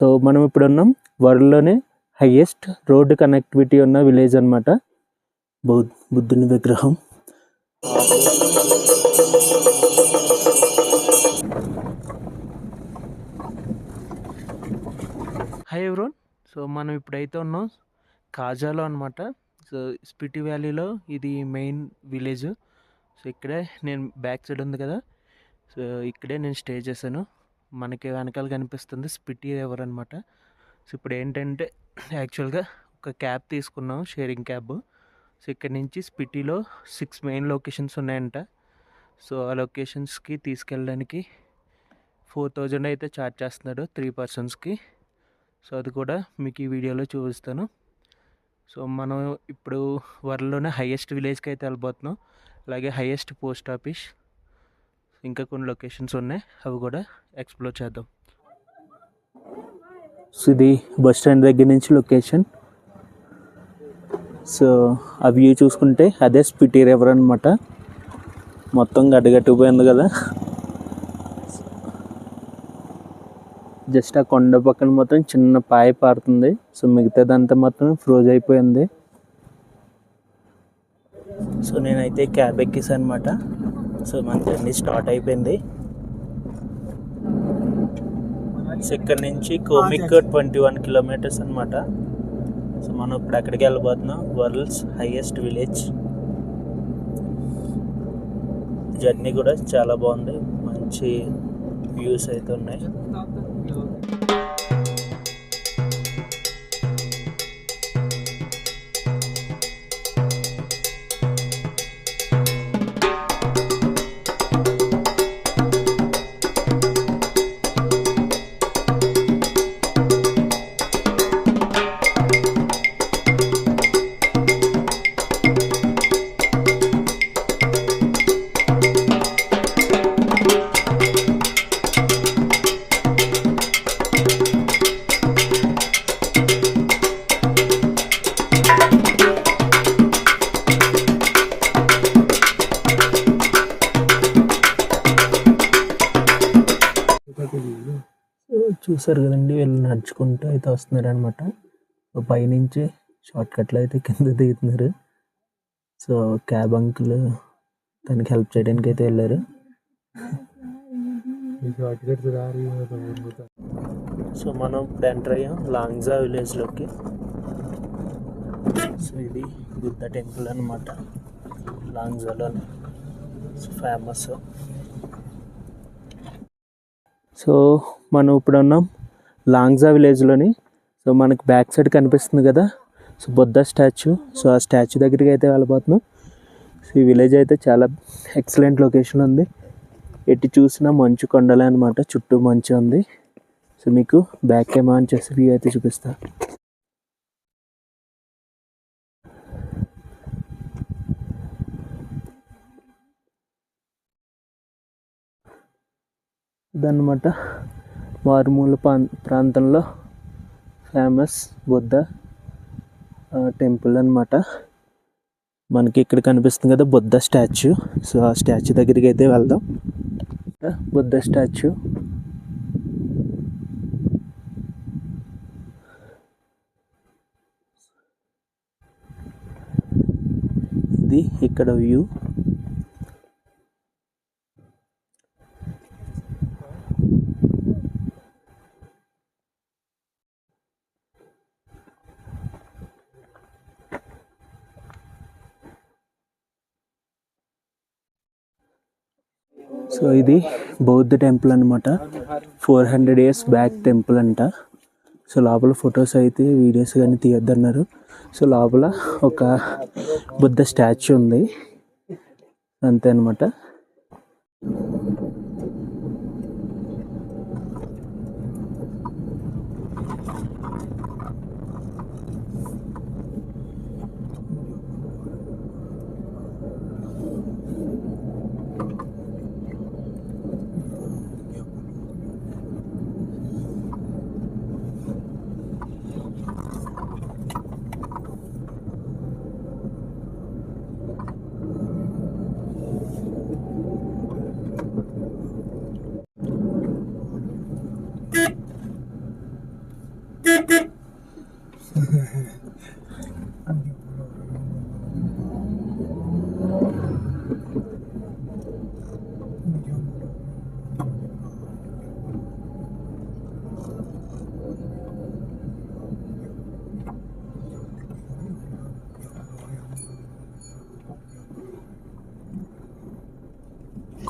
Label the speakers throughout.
Speaker 1: So మనం ఇప్పుడు ఉన్నాం వరల్డ్లోనే హైయెస్ట్ రోడ్డు కనెక్టివిటీ ఉన్న విలేజ్ అనమాట బుద్ధుని విగ్రహం. హాయ్ ఎవ్రోన్ సో మనం ఇప్పుడైతే ఉన్నాం కాజాలో అనమాట సో స్పిటి వ్యాలీలో ఇది మెయిన్ విలేజ్ సో ఇక్కడే నేను బ్యాక్ సైడ్ ఉంది కదా. సో ఇక్కడే నేను స్టే చేశాను. మనకి వెనకాల కనిపిస్తుంది స్పిటీ రివర్ అనమాట సో ఇప్పుడు ఏంటంటే యాక్చువల్గా ఒక క్యాబ్ తీసుకున్నాం షేరింగ్ క్యాబ్. సో ఇక్కడ నుంచి స్పిటీలో సిక్స్ మెయిన్ లొకేషన్స్ ఉన్నాయంట. సో ఆ లొకేషన్స్కి తీసుకెళ్ళడానికి ఫోర్ థౌజండ్ అయితే ఛార్జ్ చేస్తున్నాడు త్రీ పర్సన్స్కి. సో అది కూడా మీకు ఈ వీడియోలో చూపిస్తాను. సో మనం ఇప్పుడు వరల్డ్లోనే హయ్యెస్ట్ విలేజ్కి అయితే వెళ్ళిపోతున్నాం అలాగే హయ్యెస్ట్ పోస్ట్ ఆఫీస్. ఇంకా కొన్ని లొకేషన్స్ ఉన్నాయి అవి కూడా ఎక్స్ప్లోర్ చేద్దాం. సో ఇది బస్ స్టాండ్ దగ్గర నుంచి లొకేషన్. సో ఆ వ్యూ చూసుకుంటే అదే స్పిటి రివర్ అనమాట మొత్తం గడ్డగట్టిపోయింది కదా. జస్ట్ ఆ కొండ పక్కన మొత్తం చిన్న పాయ పారుతుంది. సో మిగతాదంతా మొత్తం ఫ్రోజ్ అయిపోయింది. సో నేనైతే క్యాబ్ ఎక్కేసాను అనమాట సో మన జర్నీ స్టార్ట్ అయిపోయింది. సో ఇక్కడ నుంచి కోమిక్ ట్వంటీ వన్ కిలోమీటర్స్ అనమాట సో మనం ఇప్పుడు ఎక్కడికి వెళ్ళబోతున్నాం. World's highest village. జర్నీ కూడా చాలా బాగుంది. మంచి వ్యూస్ అయితే ఉన్నాయి. చూసారు కదండి వీళ్ళు నడుచుకుంటూ అయితే వస్తున్నారు అనమాట పైనుంచి షార్ట్ కట్లో అయితే కింద దిగుతున్నారు. సో క్యాబ్ అంకుల్ తనకి హెల్ప్ చేయడానికి అయితే వెళ్ళారు. సో మనం ఇప్పుడు ఎంటర్ అయ్యాం లాంగ్జా విలేజ్లోకి. సో ఇది బుద్ధ టెంపుల్ అనమాట లాంగ్జాలో ఫేమస్ సో మనం ఇప్పుడు ఉన్నాం లాంగ్జా విలేజ్లోని. సో మనకు బ్యాక్ సైడ్ కనిపిస్తుంది కదా. So Buddha statue. సో ఆ స్టాచ్యూ దగ్గరికి అయితే వెళ్ళబోతున్నాం. సో ఈ విలేజ్ అయితే చాలా ఎక్సలెంట్ లొకేషన్ ఉంది. ఎటు చూసినా మంచు కొండలే అనమాట చుట్టూ మంచు ఉంది. సో మీకు బ్యాక్ కెమెరా అని చేసి వ్యూ అయితే చూపిస్తాను ఇదన్నమాట. మారుమూల ప్రాంతంలో ఫేమస్ బుద్ధ టెంపుల్ అన్నమాట. మనకి ఇక్కడ కనిపిస్తుంది కదా బుద్ధ స్టాచ్యూ. సో ఆ స్టాచ్యూ దగ్గరికి అయితే వెళ్దాం. బుద్ధ స్టాచ్యూ. ఇది ఇక్కడ వ్యూ. సో ఇది బౌద్ధ టెంపుల్ అనమాట four hundred years back temple అంట. సో లోపల ఫొటోస్ అయితే వీడియోస్ కానీ తీయొద్దన్నారు. సో లోపల ఒక బుద్ధ స్టాచ్యూ ఉంది. అంతే అనమాట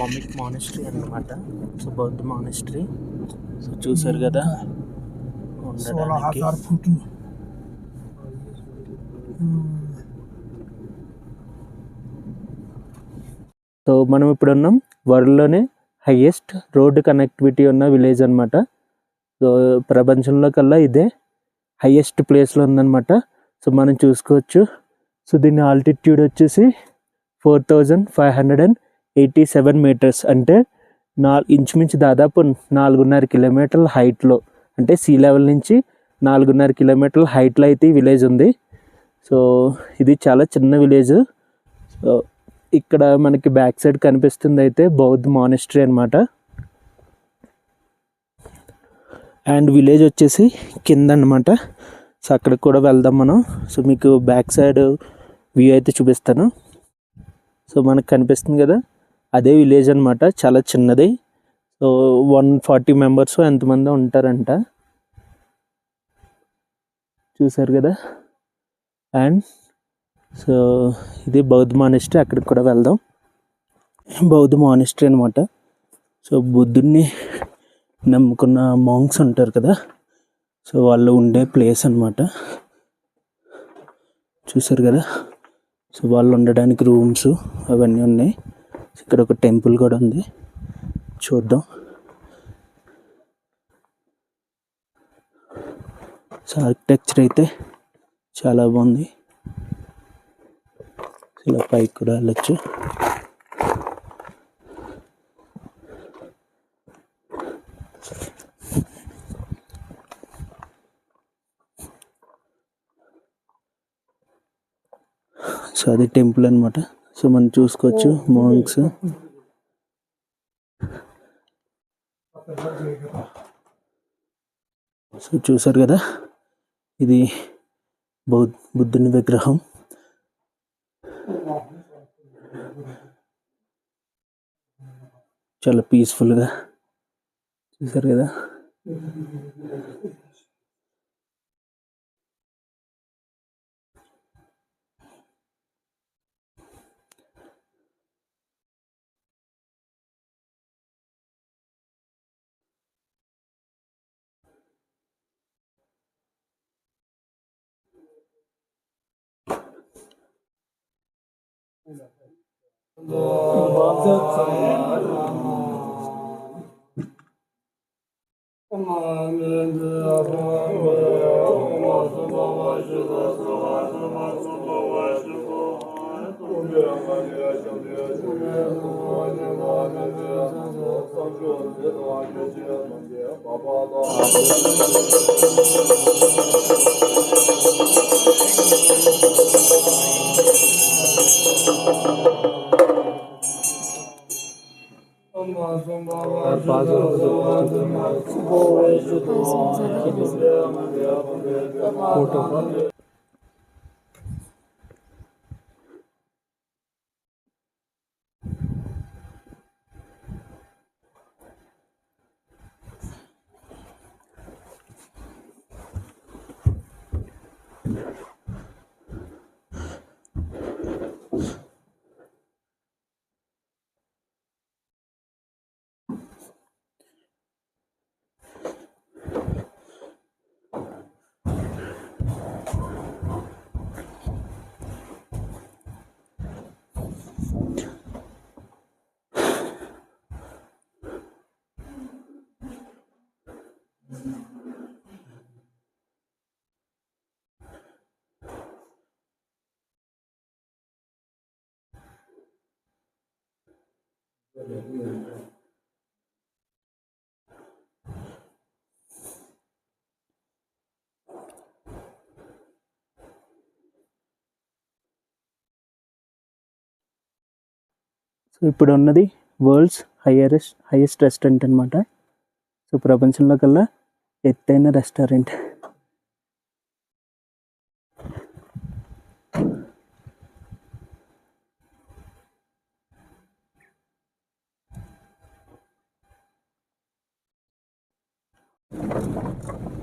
Speaker 1: కామిక్ మానిస్ట్రీ అనమాట సో బౌద్ధ మానిస్ట్రీ సో చూసారు కదా? ఉండడానికి. So hmm. మనం ఇప్పుడు ఉన్నాం వరల్డ్లోనే హైయెస్ట్ రోడ్డు కనెక్టివిటీ ఉన్న విలేజ్ అనమాట సో ప్రపంచంలో కల్లా ఇదే హైయెస్ట్ ప్లేస్లో ఉందన్నమాట. సో మనం చూసుకోవచ్చు. సో దీని ఆల్టిట్యూడ్ వచ్చేసి four thousand five hundred and eighty seven metres అంటే నా ఇంచుమించు దాదాపు నాలుగున్నర కిలోమీటర్ల హైట్లో అంటే సీ లెవెల్ నుంచి నాలుగున్నర కిలోమీటర్ల హైట్లో అయితే ఈ విలేజ్ ఉంది. సో ఇది చాలా చిన్న విలేజ్ సో ఇక్కడ మనకి బ్యాక్ సైడ్ కనిపిస్తుంది అయితే బౌద్ధ్ మానిస్ట్రీ అనమాట అండ్ విలేజ్ వచ్చేసి కింద అనమాట సో అక్కడికి కూడా వెళ్దాం మనం. సో మీకు బ్యాక్ సైడ్ వ్యూ అయితే చూపిస్తాను. సో మనకు కనిపిస్తుంది కదా? అదే విలేజ్ అనమాట చాలా చిన్నది. సో వన్ ఫార్టీ మెంబర్స్ ఎంతమంది ఉంటారంట. చూసారు కదా? అండ్ సో ఇది బౌద్ధ మానిస్ట్రీ అక్కడికి కూడా వెళ్దాం. బౌద్ధ మానిస్ట్రీ అనమాట సో బుద్ధుడిని నమ్ముకున్న మాంగ్స్ ఉంటారు కదా? సో వాళ్ళు ఉండే ప్లేస్ అనమాట చూసారు కదా? సో వాళ్ళు ఉండడానికి రూమ్స్ అవన్నీ ఉన్నాయి. ఇక్కడ ఒక టెంపుల్ కూడా ఉంది. చూద్దాం. సో ఆర్కిటెక్చర్ అయితే చాలా బాగుంది. ఇలా పైకి కూడా వెళ్ళచ్చు. సో అది టెంపుల్ అనమాట సో మనం చూసుకోవచ్చు మాంగ్స్ సో చూసారు కదా? ఇది బౌద్ధ బుద్ధుని విగ్రహం. చాలా పీస్ఫుల్గా చూసారు కదా? Baba da Пазух Кутов సో ఇప్పుడు ఉన్నది వరల్డ్స్ హైయరెస్ట్ హైయెస్ట్ రెస్టారెంట్ అనమాట సో ప్రపంచంలో కల్లా ఎత్తైన రెస్టారెంట్ Thank you.